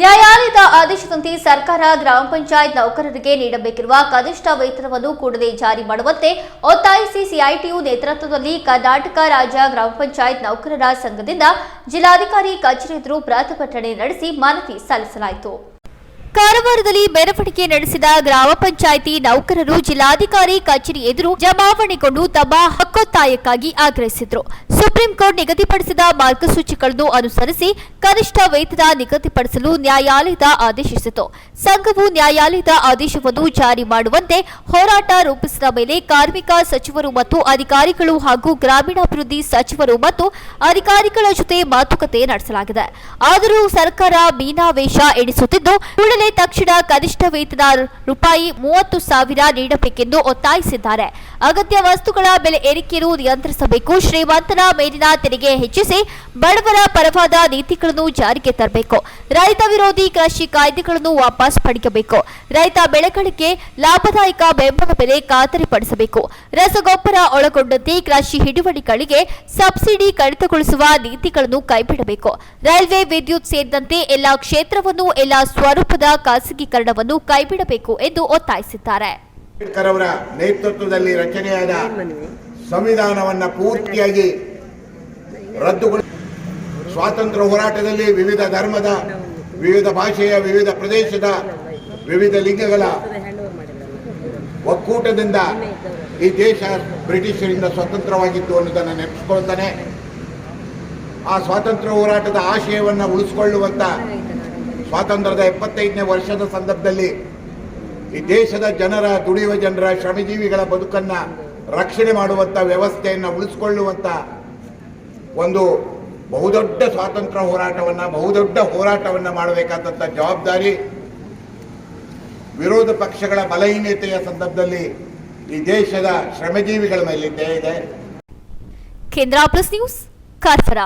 ನ್ಯಾಯಾಲಯದ ಆದೇಶದಂತೆ ಸರ್ಕಾರ ಗ್ರಾಮ ಪಂಚಾಯತ್ ನೌಕರರಿಗೆ ನೀಡಬೇಕಿರುವ ಕನಿಷ್ಠ ವೇತನವನ್ನು ಕೂಡಲೇ ಜಾರಿ ಮಾಡುವಂತೆ ಒತ್ತಾಯಿಸಿ ಸಿಐಟಿಯು ನೇತೃತ್ವದಲ್ಲಿ ಕರ್ನಾಟಕ ರಾಜ್ಯ ಗ್ರಾಮ ಪಂಚಾಯತ್ ನೌಕರರ ಸಂಘದಿಂದ ಜಿಲ್ಲಾಧಿಕಾರಿ ಕಚೇರಿ ಎದುರು ಪ್ರತಿಭಟನೆ ನಡೆಸಿ ಮನವಿ ಸಲ್ಲಿಸಲಾಯಿತು. ಕಾರವಾರದಲ್ಲಿ ಮೆರವಣಿಗೆ ನಡೆಸಿದ ಗ್ರಾಮ ಪಂಚಾಯಿತಿ ನೌಕರರು ಜಿಲ್ಲಾಧಿಕಾರಿ ಕಚೇರಿ ಎದುರು ಜಮಾವಣೆಗೊಂಡು ತಮ್ಮ ಹಕ್ಕೊತ್ತಾಯಕ್ಕಾಗಿ ಆಗ್ರಹಿಸಿದ್ರು. ಸುಪ್ರೀಂ ಕೋರ್ಟ್ ನಿಗದಿಪಡಿಸಿದ ಮಾರ್ಗಸೂಚಿಗಳನ್ನು ಅನುಸರಿಸಿ ಕನಿಷ್ಠ ವೇತನ ನಿಗದಿಪಡಿಸಲು ನ್ಯಾಯಾಲಯದ ಆದೇಶಿಸಿತು. ಸಂಘವು ನ್ಯಾಯಾಲಯದ ಆದೇಶವನ್ನು ಜಾರಿ ಮಾಡುವಂತೆ ಹೋರಾಟ ರೂಪಿಸಿದ ಮೇಲೆ ಕಾರ್ಮಿಕ ಸಚಿವರು ಮತ್ತು ಅಧಿಕಾರಿಗಳು ಹಾಗೂ ಗ್ರಾಮೀಣಾಭಿವೃದ್ಧಿ ಸಚಿವರು ಮತ್ತು ಅಧಿಕಾರಿಗಳ ಜೊತೆ ಮಾತುಕತೆ ನಡೆಸಲಾಗಿದೆ. ಆದರೂ ಸರ್ಕಾರ ಮೀನಾವೇಶ ಎಣಿಸುತ್ತಿದ್ದು, ಕೂಡಲೇ ತಕ್ಷಣ ಕನಿಷ್ಠ ವೇತನ ರೂಪಾಯಿ ಮೂವತ್ತು ಸಾವಿರ ನೀಡಬೇಕೆಂದು ಒತ್ತಾಯಿಸಿದ್ದಾರೆ. ಅಗತ್ಯ ವಸ್ತುಗಳ ಬೆಲೆ ಏರಿಕೆಯನ್ನು ನಿಯಂತ್ರಿಸಬೇಕು. ಶ್ರೀಮಂತರ ಮೇಲಿನ ತೆರಿಗೆ ಹೆಚ್ಚಿಸಿ ಬಡವರ ಪರವಾದ ನೀತಿಗಳನ್ನು ಜಾರಿಗೆ ತರಬೇಕು. ರೈತ ವಿರೋಧಿ ಕೃಷಿ ಕಾಯ್ದೆಗಳನ್ನು ವಾಪಸ್ ಪಡೆಯಬೇಕು. ರೈತ ಬೆಳೆಗಳಿಗೆ ಲಾಭದಾಯಕ ಬೆಂಬಲ ಬೆಲೆ ಖಾತರಿಪಡಿಸಬೇಕು. ರಸಗೊಬ್ಬರ ಒಳಗೊಂಡಂತೆ ಕೃಷಿ ಹಿಡುವಳಿಗಳಿಗೆ ಸಬ್ಸಿಡಿ ಕಡಿತಗೊಳಿಸುವ ನೀತಿಗಳನ್ನು ಕೈಬಿಡಬೇಕು. ರೈಲ್ವೆ ವಿದ್ಯುತ್ ಸೇರಿದಂತೆ ಎಲ್ಲಾ ಕ್ಷೇತ್ರವನ್ನು ಎಲ್ಲಾ ಸ್ವರೂಪದ ಖಾಸಗೀಕರಣವನ್ನು ಕೈಬಿಡಬೇಕು ಎಂದು ಒತ್ತಾಯಿಸಿದ್ದಾರೆ. ಅಂಬೇಡ್ಕರ್ ಅವರ ನೇತೃತ್ವದಲ್ಲಿ ರಚನೆಯಾದ ಸಂವಿಧಾನವನ್ನು ಪೂರ್ತಿಯಾಗಿ ರದ್ದುಗೊಳಿಸಿ. ಸ್ವಾತಂತ್ರ್ಯ ಹೋರಾಟದಲ್ಲಿ ವಿವಿಧ ಧರ್ಮದ, ವಿವಿಧ ಭಾಷೆಯ, ವಿವಿಧ ಪ್ರದೇಶದ, ವಿವಿಧ ಲಿಂಗಗಳ ಒಕ್ಕೂಟದಿಂದ ಈ ದೇಶ ಬ್ರಿಟಿಷರಿಂದ ಸ್ವತಂತ್ರವಾಗಿತ್ತು ಅನ್ನೋದನ್ನು ನೆನಪಿಸ್ಕೊಳ್ತಾನೆ. ಆ ಸ್ವಾತಂತ್ರ್ಯ ಹೋರಾಟದ ಆಶಯವನ್ನು ಉಳಿಸಿಕೊಳ್ಳುವಂತ ಸ್ವಾತಂತ್ರ್ಯದ ಎಪ್ಪತ್ತೈದನೇ ವರ್ಷದ ಸಂದರ್ಭದಲ್ಲಿ ಈ ದೇಶದ ಜನರ, ದುಡಿಯುವ ಜನರ, ಶ್ರಮಜೀವಿಗಳ ಬದುಕನ್ನ ರಕ್ಷಣೆ ಮಾಡುವಂಥ ವ್ಯವಸ್ಥೆಯನ್ನ ಉಳಿಸಿಕೊಳ್ಳುವಂತ ಒಂದು ಬಹುದೊಡ್ಡ ಸ್ವಾತಂತ್ರ್ಯ ಹೋರಾಟವನ್ನ, ಬಹುದೊಡ್ಡ ಹೋರಾಟವನ್ನ ಮಾಡಬೇಕಾದಂಥ ಜವಾಬ್ದಾರಿ ವಿರೋಧ ಪಕ್ಷಗಳ ಬಲಹೀನತೆಯ ಸಂದರ್ಭದಲ್ಲಿ ಈ ದೇಶದ ಶ್ರಮಜೀವಿಗಳ ಮೇಲೆ ಇದೆ. ಕೇಂದ್ರ ಪ್ಲಸ್ ನ್ಯೂಸ್ ಕಾರ್ಫರ